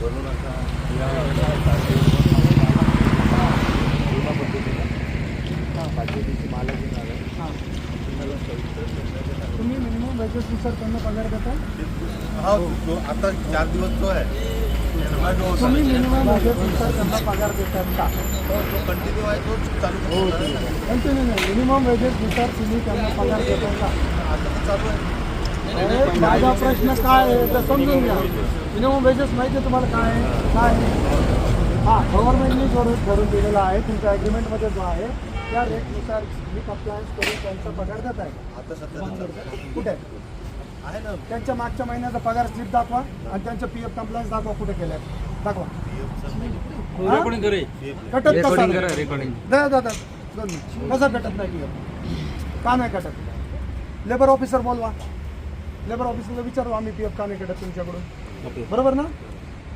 बनवून असा या वेळेला पूर्ण पाचव्या दिवशी माला घेणार आहे हाँ तुम्हाला सविस्तर तुम्ही मिनिमम वेजेसनुसार त्यांना पगार देता हा जो आता चार दिवस जो आहे. हा होता, तुम्ही मिनिमम वेजेसनुसार त्यांना पगार देतात का? तो कंटिन्यू आहे तोच चालू ना. कंटिन्यू नाही मिनिमम वेजेसनुसार तुम्ही त्यांना पगार देता का? आता चालू आहे. माझा प्रश्न काय आहे तर समजून घ्या. मिनिमम वेजेस माहिती आहे तुम्हाला काय आहे काय? हा गव्हर्नमेंटने जो रेट ठरवून दिलेला आहे तुमच्या ॲग्रीमेंटमध्ये जो आहे त्या रेटनुसार तुम्ही कंप्लायन्स करून त्यांचा पगार देत आहे. कुठे? आहे ना. त्यांच्या मागच्या महिन्याचा पगार स्लिप दाखवा आणि त्यांचं पी एफ कंप्लायन्स दाखवा कुठे केलं दाखवा. हा? कटत कसा? दादा. कसा कटत नाही पी एफ का नाही कटत? लेबर ऑफिसर बोलवा. लेबर ऑफिसरला विचारू आम्ही पी एफ का नाही कटत तुमच्याकडून. बरोबर ना?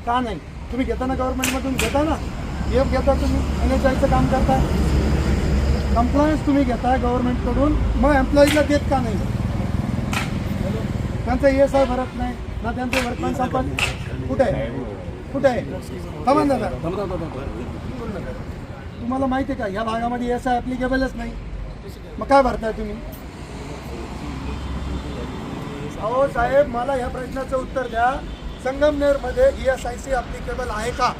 का नाही? तुम्ही घेता ना गव्हर्नमेंटमधून घेता ना. पी एफ घेता तुम्ही? एन एच आयचं काम करताय कंप्लायन्स तुम्ही घेताय गव्हर्नमेंटकडून मग एम्प्लॉईजला देत का नाही? त्यांचं ई एस आय भरत नाही. ना त्यांचं वर्कमॅन संपत कुठे? आहे कुठे आहे थांबा. दादा तुम्हाला माहिती आहे का? ह्या भागामध्ये एस आय ॲप्लिकेबलच नाही. मग काय भरताय तुम्ही? अहो साहेब मला ह्या प्रश्नाचं उत्तर द्या. संगमनेरमध्ये E S I C applicable आहे का?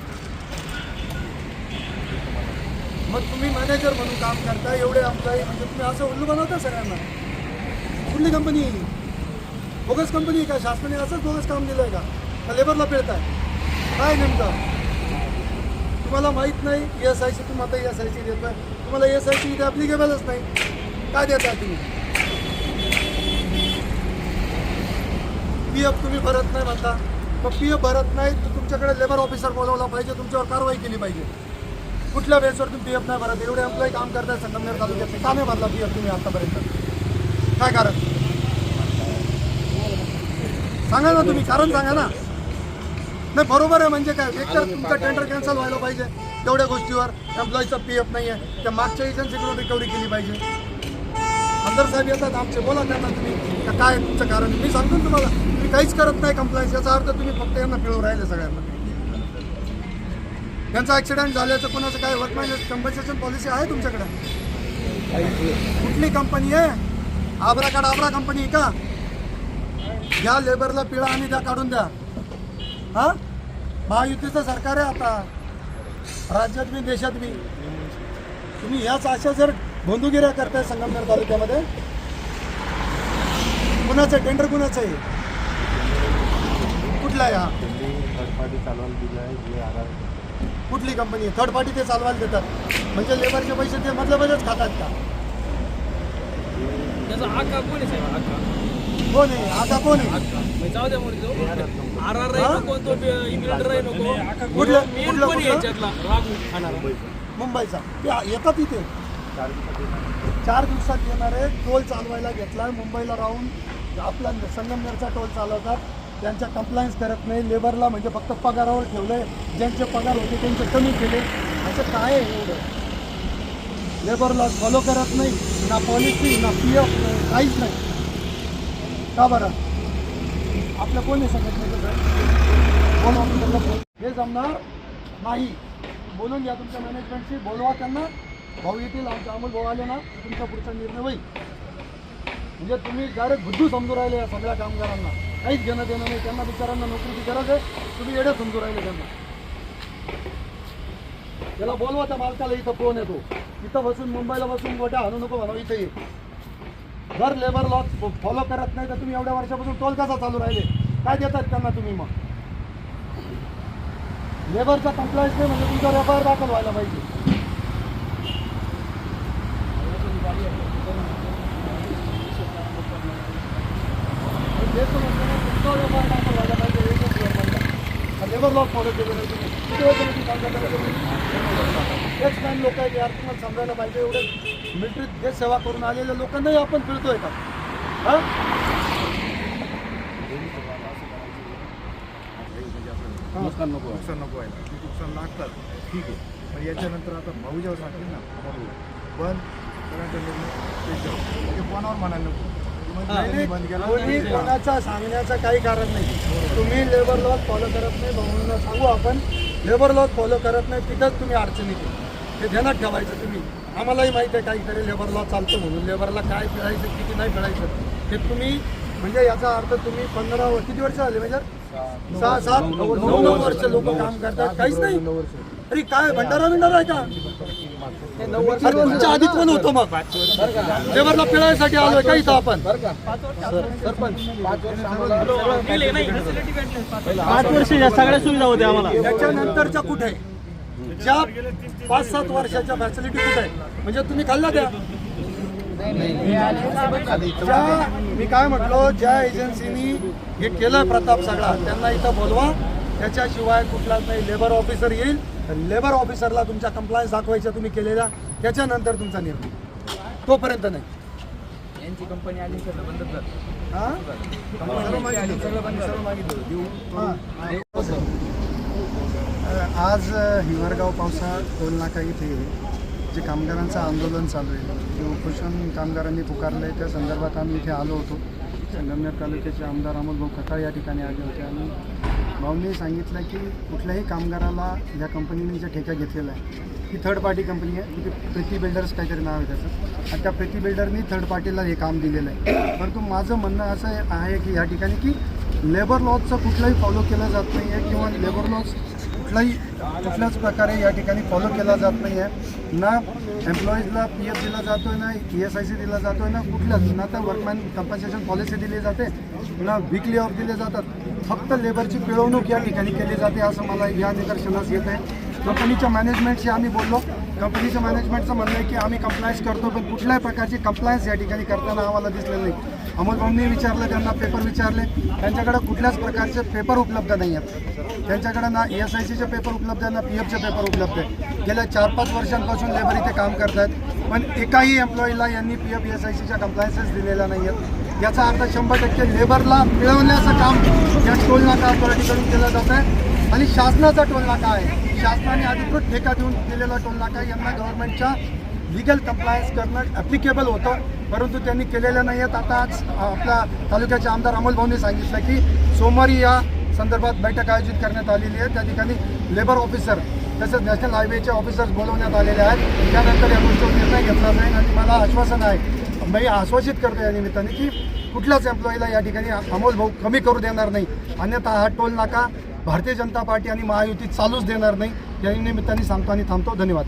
मग तुम्ही मॅनेजर म्हणून काम करता एवढे एम्प्लॉई म्हणजे तुम्ही असं उल्लू बनवता सगळ्यांना? कुठली कंपनी बोगस कंपनी आहे का? शासनाने असंच बोगस काम दिलं आहे का? का लेबरला पिळताय? काय नेमकं? तुम्हाला माहीत नाही ई एस आय सी तुम्ही आता एस आय सी देत तुम्हाला एस आय सी इथे अप्लिकेबलच नाही. काय देताय तुम्ही? पी एफ तुम्ही भरत नाही म्हणता. मग पी एफ भरत नाही तर तुमच्याकडे लेबर ऑफिसर बोलावला पाहिजे तुमच्यावर कारवाई केली पाहिजे. कुठल्या वेळेसवर तुम्ही पी एफ नाही भरत? एवढे एम्प्लॉई काम करताय संगमनेर तालुक्यात का नाही भरला पी एफ तुम्ही आतापर्यंत? काय कारण? सांगा ना तुम्ही कारण सांगा ना. नाही बरोबर आहे म्हणजे काय? एकतर तुमचं टेंडर कॅन्सल व्हायला पाहिजे तेवढ्या गोष्टीवर. एम्प्लॉईचा पी एफ नाही आहे त्या मागच्या एजन्सीकडून रिकव्हरी केली पाहिजे. आमदार साहेब येतात आमचे बोला त्यांना तुम्ही. काय तुमचं कारण? मी सांगतो ना तुम्हाला तुम्ही काहीच करत नाही कंप्लायन्स याचा अर्थ तुम्ही फक्त यांना पिळून राहिले सगळ्यांना त्यांचा ॲक्सिडेंट झाल्याचं कोणाचं काय वर्कमॅन कम्पन्सेशन पॉलिसी आहे तुमच्याकडे? कुठली कंपनी आहे? आबरा काढ आबरा कंपनी का? या लेबरला पिळा आणि त्या काढून द्या. हा? महायुतीचं सरकार आहे आता. राज्यात बी देशात बी. तुम्ही ह्याच अशा जर बंधुगिऱ्या करताय संगमनेर तालुक्यामध्ये कुणाचं टेंडर कुणाचं आहे कुठला आहे हा थर्ड पार्टी चालवायला दिलं आहे जे आर आर कुठली कंपनी आहे थर्ड पार्टी ते चालवायला देतात. म्हणजे लेबरचे पैसे ते मधल्या मध्येच खातात का? त्याचा आका कोण आहे साहेब? आका कोण आहे? आता कोण आहे? जाऊ द्या म्हणून आर आर हा? नको तो इंग्लंड राही नको. कुठलं- मेन कुठलं- कोणी कुठलं? याच्यातला? रागू खाणारा मुंबईचा. ते येतात इथे. चार दिवसात येणार. चार दिवसात टोल चालवायला घेतला मुंबईला राहून आपला संगमनेरचा टोल चालवतात. त्यांच्या कंप्लायन्स करत नाही. लेबरला म्हणजे फक्त पगारावर ठेवलंय. ज्यांचे पगार होते त्यांचे कमी केले. असं काय आहे एवढं? लेबरला फॉलो करत नाही. ना पॉलिसी ना पी एफ काहीच नाही. का बरं? आपलं कोणी आहे संघटनेचं कोण ऑफिसरला हे जमणार नाही. बोलून घ्या तुमच्या मॅनेजमेंटशी बोलवा त्यांना. भाऊ येतील आमचे अमोल भाऊ आले ना तुमचा पुढचा निर्णय होईल. म्हणजे तुम्ही डायरेक्ट बुद्धू समजू राहिले या सगळ्या कामगारांना. काहीच घेणं देणं नाही त्यांना बिचारांना नोकरीची गरज आहे तुम्ही येडे समजू राहिले त्यांना. त्याला बोलवा त्या मालकाला इथं फोन येतो इथं बसून मुंबईला बसून गोट्या हाणू नको म्हणा इथे ये. जर लेबर लॉ फॉलो करत नाही तर तुम्ही एवढ्या वर्षापासून टोल कसा चालू राहिले? काय देतात त्यांना तुम्ही मग? लेबरचा कंप्लायन्स नाही म्हणजे तुमचा व्यापार दाखल व्हायला पाहिजे देतो म्हणजे ना, तुमचा व्यापार दाखल व्हायला पाहिजे एकच लेबर लॉ फॉलो केले नाही तुम्ही किती करता तुम्ही तेच मॅन लोक आहेत यार तुम्हाला समजायला पाहिजे एवढे मिलिटरीत देश सेवा करून आलेल्या लोकांनाही आपण फिरतोय का? हा? नुकसान नको नुकसान नको ते नुकसान लागतात. ठीक आहे. पण याच्यानंतर आता भाऊ जेव्हा सांगतील ना बंद करायचा निर्णय त्याच्यावर म्हणजे फोनावर म्हणायला नको. कोणी कोणाचा सांगण्याचं काही कारण नाही. तुम्ही लेबर लॉ फॉलो करत नाही भाऊंना सांगू आपण. लेबर लॉ फॉलो करत नाही तिथंच तुम्ही अडचणीत. ते ध्यानात ठेवायचं तुम्ही. आम्हालाही माहिती आहे काहीतरी लेबर लॉ चालतो म्हणून. लेबरला काय पिळायचं किती नाही पिळायचं ते तुम्ही म्हणजे याचा अर्थ तुम्ही पंधरा व- किती वर्ष झाले म्हणजे सहा सात नऊ नऊ वर्ष लोक काम करतात. काहीच नाही. अरे काय भंडारा बिंडारा आहे का? तुमच्या आधीच पण होतो मग. लेबरला पिळायसाठी आलोय का इथं आपण? पाच वर्ष या सगळ्या सुविधा होत्या आम्हाला. त्याच्यानंतरच्या कुठे? ज्या पाच सात वर्षाच्या फॅसिलिटी कुठे? आहे म्हणजे तुम्ही खाल्ला द्या ज्या मी काय म्हटलो ज्या एजन्सीनी हे केलं प्रताप सगळा त्यांना इथं बोलवा. त्याच्याशिवाय कुठलाच नाही. लेबर ऑफिसर येईल. लेबर ऑफिसरला तुमच्या कंप्लायन्स दाखवायच्या तुम्ही केलेल्या. त्याच्यानंतर तुमचा निर्णय. तोपर्यंत नाही. यांची कंपनी आली सगळं बंद. आज हिवरगाव पावसा टोल नाका इथे. जे कामगारांचं आंदोलन चालू आहे. जे उपोषण कामगारांनी पुकारलं आहे त्या संदर्भात आम्ही इथे आलो होतो. संगमनेर तालुक्याचे आमदार अमोल भाऊ खताळ या ठिकाणी आले होते. आणि भाऊंनी सांगितलं की कुठल्याही कामगाराला ज्या कंपनीने ज्या ठेका घेतलेला आहे ही थर्ड पार्टी कंपनी आहे तिथे प्रीती बिल्डर्स काहीतरी नाव आहे त्याचं. आणि त्या प्रीती बिल्डरनी थर्ड पार्टीला हे काम दिलेलं आहे. परंतु माझं म्हणणं असं आहे की या ठिकाणी की लेबर लॉजचं कुठलंही फॉलो केलं जात नाही आहे किंवा लेबर लॉज कुठलाही कुठल्याच प्रकारे या ठिकाणी फॉलो केला जात नाही आहे ना एम्प्लॉईजला पी एफ दिला जातो आहे ना ई एस आय सी दिला जातो आहे ना कुठल्याच ना तर वर्कमॅन कम्पन्सेशन पॉलिसी दिली जाते ना वीकली ऑफ दिले जातात. फक्त लेबरची पिळवणूक या ठिकाणी केली जाते असं मला या निदर्शनास येत आहे. कंपनीच्या मॅनेजमेंटशी आम्ही बोललो. कंपनीच्या मॅनेजमेंटचं म्हणणं आहे की आम्ही कंप्लायन्स करतो पण कुठल्याही प्रकारची कंप्लायन्स या ठिकाणी करताना आम्हाला दिसले नाही. अमोल भाऊंनी विचारलं त्यांना पेपर विचारले. त्यांच्याकडे कुठल्याच प्रकारचे पेपर उपलब्ध नाही आहेत. त्यांच्याकडे ना ई एस आय सीचे पेपर उपलब्ध आहे ना पी एफचे पेपर उपलब्ध आहे गेल्या चार पाच वर्षांपासून लेबर इथे काम करत आहेत पण एकाही एम्प्लॉईला यांनी P F E S I सीच्या कंप्लायन्सेस दिलेल्या नाही आहेत याचा अर्थ शंभर टक्के लेबरला मिळवण्याचं काम या टोल नाका अथॉरिटीकडून केलं जात आहे. आणि शासनाचा टोल नाका आहे. शासनाने अधिकृत ठेका देऊन दिलेला टोल नाका यांना गव्हर्नमेंटच्या लिगल कम्प्लायन्स करणं ॲप्लिकेबल होतं. परंतु त्यांनी केलेलं नाही आहेत आता आज आपल्या तालुक्याचे आमदार अमोल भाऊंनी सांगितलं की सोमवारी या संदर्भात बैठक आयोजित करण्यात आलेली आहे. त्या ठिकाणी लेबर ऑफिसर तसेच नॅशनल हायवेचे ऑफिसर्स बोलवण्यात आलेले आहेत. त्यानंतर या गोष्टीवर निर्णय घेतला जाईल आणि मला आश्वासन आहे मी आश्वासित करतो या निमित्ताने की कुठल्याच एम्प्लॉईला या ठिकाणी अमोल भाऊ कमी करू देणार नाही. अन्यथा हा टोल नाका भारतीय जनता पार्टी आणि महायुती चालूच देणार नाही. या निमित्ताने सांगतो आणि थांबतो. धन्यवाद.